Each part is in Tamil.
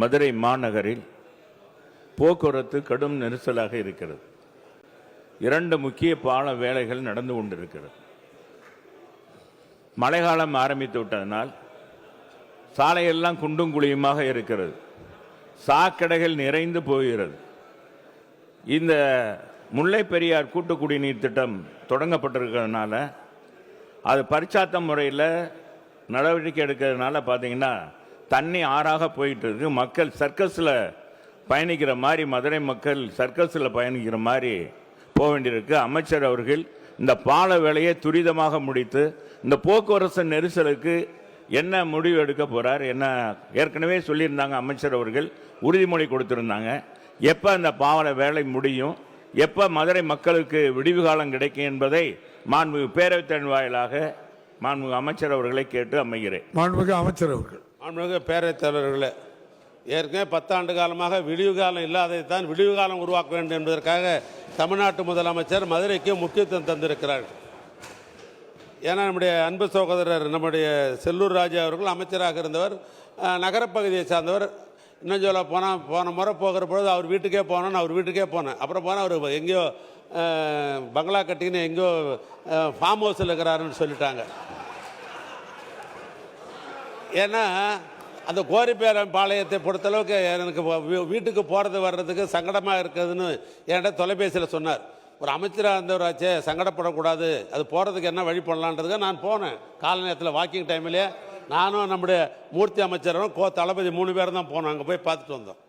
மதுரை மாநகரில் போக்குவரத்து கடும் நெரிசலாக இருக்கிறது. இரண்டு முக்கிய பால வேலைகள் நடந்து கொண்டிருக்கிறது. மழைக்காலம் ஆரம்பித்து விட்டதனால் சாலையெல்லாம் குண்டும் குழியுமாக இருக்கிறது. சாக்கடைகள் நிறைந்து போகிறது. இந்த முல்லை பெரியார் கூட்டு குடிநீர் திட்டம் தொடங்கப்பட்டிருக்கிறதுனால அது பரிச்சாத்த முறையில் நடவடிக்கை எடுக்கிறதுனால பார்த்தீங்கன்னா தண்ணி ஆறாக போயிட்டு இருக்கு மக்கள் சர்க்கஸில் பயணிக்கிற மாதிரி மதுரை மக்கள் சர்க்கஸில் பயணிக்கிற மாதிரி போக வேண்டியிருக்கு. அமைச்சர் அவர்கள் இந்த பால வேலையை துரிதமாக முடித்து இந்த போக்குவரத்து நெரிசலுக்கு என்ன முடிவு எடுக்க போகிறார் என்ன ஏற்கனவே சொல்லியிருந்தாங்க அமைச்சர் அவர்கள் உறுதிமொழி கொடுத்துருந்தாங்க. எப்போ அந்த பாவல வேலை முடியும்? எப்போ மதுரை மக்களுக்கு விடிவு காலம் கிடைக்கும் என்பதை மாண்பு பேரவைத்தன் வாயிலாக மாண்புமிகு அமைச்சர் அவர்களை கேட்டு அமைகிறேன். மாண்புமிகு அமைச்சர் அவர்கள். மாண்புமிகு பேரவைத் தலைவர்களே ஏற்கனவே பத்தாண்டு காலமாக விடிவு காலம் இல்லாததை தான் விடிவு காலம் உருவாக்க வேண்டும் என்பதற்காக தமிழ்நாட்டு முதலமைச்சர் மதுரைக்கு முக்கியத்துவம் தந்திருக்கிறார். ஏன்னா நம்முடைய அன்பு சகோதரர் நம்முடைய செல்லூர் ராஜா அவர்கள் அமைச்சராக இருந்தவர் நகரப்பகுதியை சார்ந்தவர். இன்னும் சொல்ல போனால் போன முறை போகிற பொழுது அவர் வீட்டுக்கே போனோன்னு அவர் வீட்டுக்கே போனேன். அப்புறம் போனால் அவர் எங்கேயோ பங்களா கட்டின்னு எங்கேயோ ஃபார்ம் ஹவுஸில் இருக்கிறாருன்னு சொல்லிட்டாங்க. ஏன்னா அந்த கோரிப்பேரம் பாளையத்தை பொறுத்தளவுக்கு எனக்கு வீ- வீட்டுக்கு போகிறது வர்றதுக்கு சங்கடமாக இருக்குதுன்னு என்கிட்ட தொலைபேசியில் சொன்னார். ஒரு அமைச்சராக இருந்தவராச்சே சங்கடப்படக்கூடாது அது போகிறதுக்கு என்ன வழி பண்ணலான்றதுக்கு நான் போனேன். கால நேரத்தில் வாக்கிங் டைம்லேயே நானும் நம்முடைய மூர்த்தி அமைச்சரும் கோ தளபதி மூணு பேரும் தான் போனோம். அங்கே போய் பார்த்துட்டு வந்தோம்.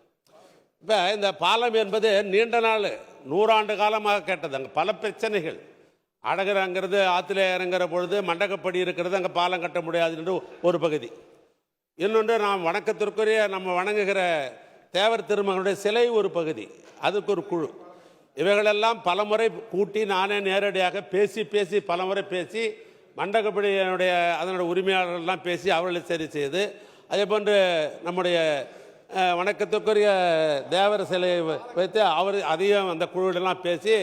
இப்போ இந்த பாலம் என்பது நீண்ட நாள் நூறாண்டு காலமாக கேட்டது. அங்கே பல பிரச்சனைகள். அழகரங்கிறது ஆற்றுல இறங்குற பொழுது மண்டகப்படி இருக்கிறது அங்கே பாலம் கட்ட முடியாதுன்னு ஒரு பகுதி. இன்னொன்று நாம் வணக்கத்திற்குரிய நம்ம வணங்குகிற தேவர் திருமகனுடைய சிலை ஒரு பகுதி. அதுக்கு ஒரு குழு. இவைகளெல்லாம் பலமுறை கூட்டி நானே நேரடியாக பேசி பேசி பலமுறை பேசி மண்டகப்படியினுடைய அதனுடைய உரிமையாளர்கள்லாம் பேசி அவர்களை சரி செய்து அதே போன்று நம்முடைய வணக்கத்துக்குரிய தேவர் சிலையை வைத்து அவர் அதையும் அந்த குழுவிடெல்லாம் பேசி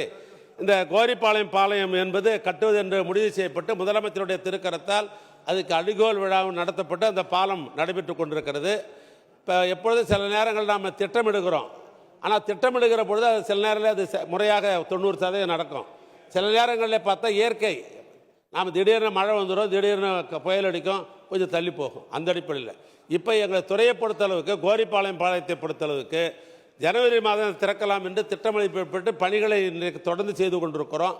இந்த கோரிப்பாளையம் பாளையம் என்பது கட்டுவது என்று முடிவு செய்யப்பட்டு முதலமைச்சருடைய திருக்கரத்தால் அதுக்கு அடிகோல் விழாவும் நடத்தப்பட்டு அந்த பாலம் நடைபெற்று கொண்டிருக்கிறது. இப்போ எப்பொழுதும் சில நேரங்கள் நாம் திட்டமிடுகிறோம். ஆனால் திட்டமிடுகிற பொழுது அது சில நேரங்களில் அது ச- முறையாக தொண்ணூறு சதவீதம் நடக்கும். சில நேரங்களில் பார்த்தா இயற்கை நாம் திடீர்னு மழை வந்துடும் திடீர்னு புயல் அடிக்கும் கொஞ்சம் தள்ளி போகும். அந்த அடிப்படையில். இப்போ எங்கள் துறையை பொறுத்தளவுக்கு கோரிப்பாளையம் பாளையத்தை பொறுத்தளவுக்கு ஜனவரி மாதம் திறக்கலாம் என்று திட்டமளிக்கப்பட்டு பணிகளை இன்றைக்கு தொடர்ந்து செய்து கொண்டிருக்கிறோம்.